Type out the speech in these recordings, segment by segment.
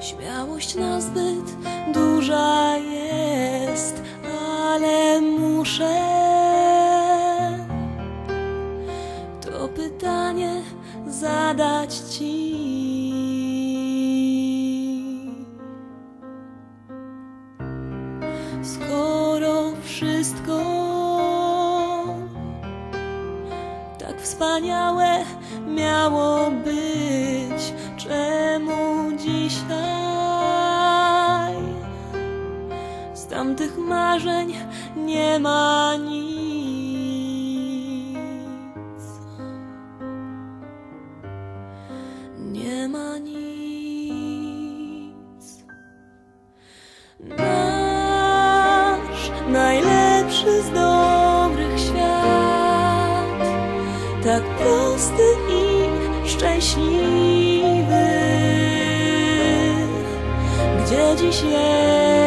Śmiałość nazbyt duża jest, ale muszę to pytanie zadać ci. Skoro wszystko tak wspaniałe miało być, czemu dzisiaj z tamtych marzeń nie ma nic? Nie ma nic. Nasz najlepszy z tak prosty i szczęśliwy, gdzie dziś jest?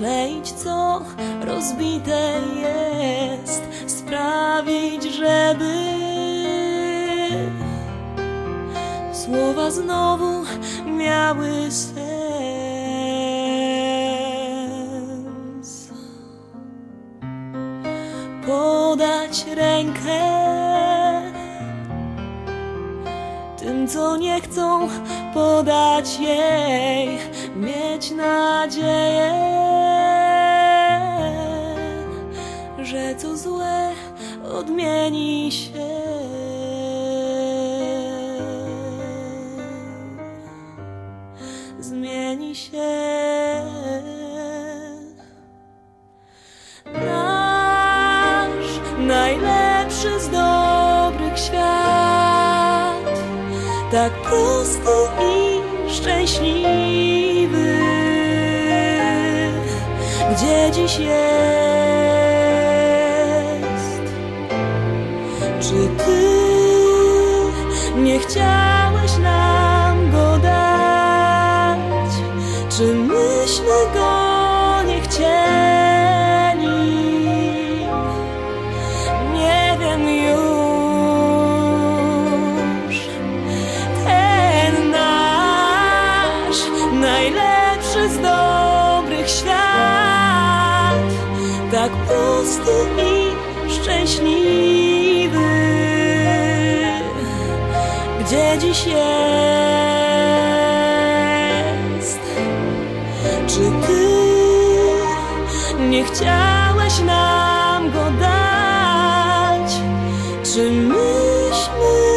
Skleić, co rozbite jest, sprawić, żeby słowa znowu miały sens. Podać rękę tym, co nie chcą podać jej, mieć nadzieję, się. Zmieni się. Nasz najlepszy z dobrych świat, tak prosty i szczęśliwy, gdzie dziś jest? Chciałeś nam go dać? Czy gdzie dziś jest? Czy ty nie chciałeś nam go dać? Czy myśmy